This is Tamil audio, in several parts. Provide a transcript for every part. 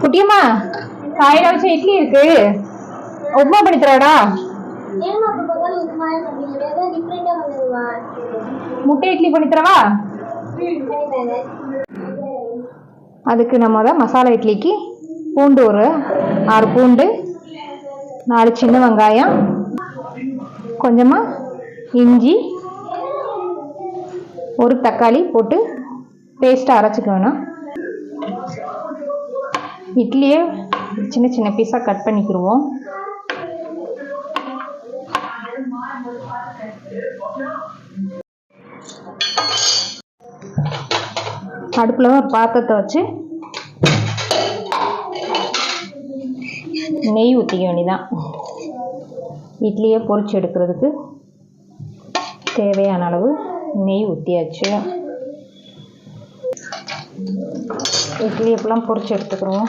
குட்டியம்மா காயில வச்ச இட்லி இருக்கு. உப்புமா படித்துறாடா முட்டை இட்லி பண்ணி தரவா அதுக்கு நம்ம தான் மசாலா இட்லிக்கு பூண்டு ஒரு ஆறு பூண்டு நாலு சின்ன வெங்காயம் கொஞ்சமாக இஞ்சி ஒரு தக்காளி போட்டு பேஸ்ட்டாக அரைச்சிக்க வேணும். இட்லியை சின்ன சின்ன பீஸாக கட் பண்ணிக்கிடுவோம் அடுப்பில் ஒரு பாத்திரத்தை வச்சு நெய் ஊற்றிக்க வேண்டியதான் இட்லியை பொறிச்சு எடுக்கிறதுக்கு தேவையான அளவு நெய் ஊற்றியாச்சு இட்லி எப்பெல்லாம் பொறிச்சு எடுத்துக்கிறோம்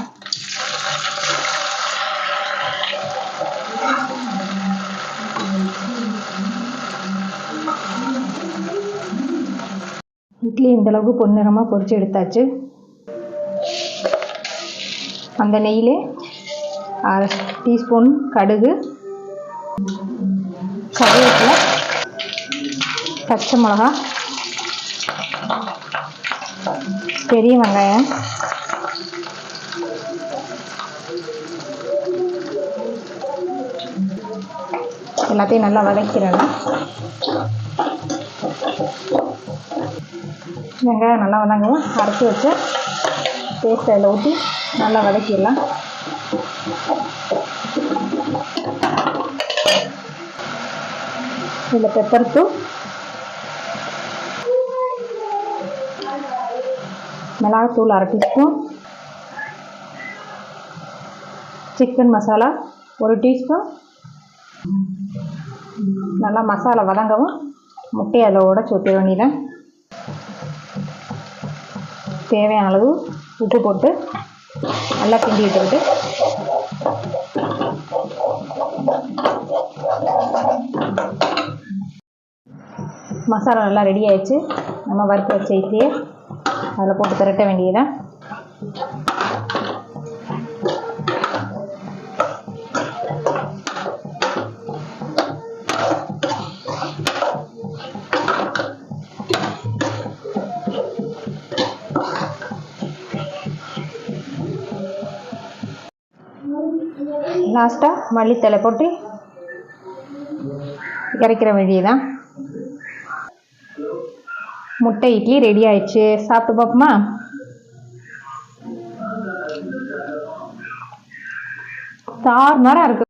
இட்லி இந்த அளவுக்கு பொன்னிறமாக பொரிச்சு எடுத்தாச்சு. அந்த நெய்யிலே அரை டீஸ்பூன் கடுகு கருவேப்பில பச்சை மிளகா பெரிய வெங்காயம் எல்லாத்தையும் நல்லா வதக்கிறேன். வெங்காயம் நல்லா வதங்கவும் அரைச்சி வச்சு பேஸ்ட் அதில் ஊற்றி நல்லா வதக்கிடலாம். இதில் பெப்பர் தூள் மிளகாத்தூள் அரை டீஸ்பூன் சிக்கன் மசாலா ஒரு டீஸ்பூன் நல்லா மசாலா வதங்கவும். முட்டையை அதில் உடச்சி ஊற்ற வேண்டியதான் தேவையான அளவு உப்பு போட்டு நல்லா கிண்டி விட்டுக்கிட்டு மசாலா நல்லா ரெடி ஆயிடுச்சு. நம்ம வறுத்து வச்ச இட்லியை அதில் போட்டு திரட்ட வேண்டியதான் லாஸ்ட்டாக மல்லித்தலை போட்டு இறக்கிற வேண்டியதான் முட்டை இட்லி ரெடி ஆயிடுச்சு. சாப்பிட்டு பார்ப்போமா? தாறுமாறாக இருக்கு.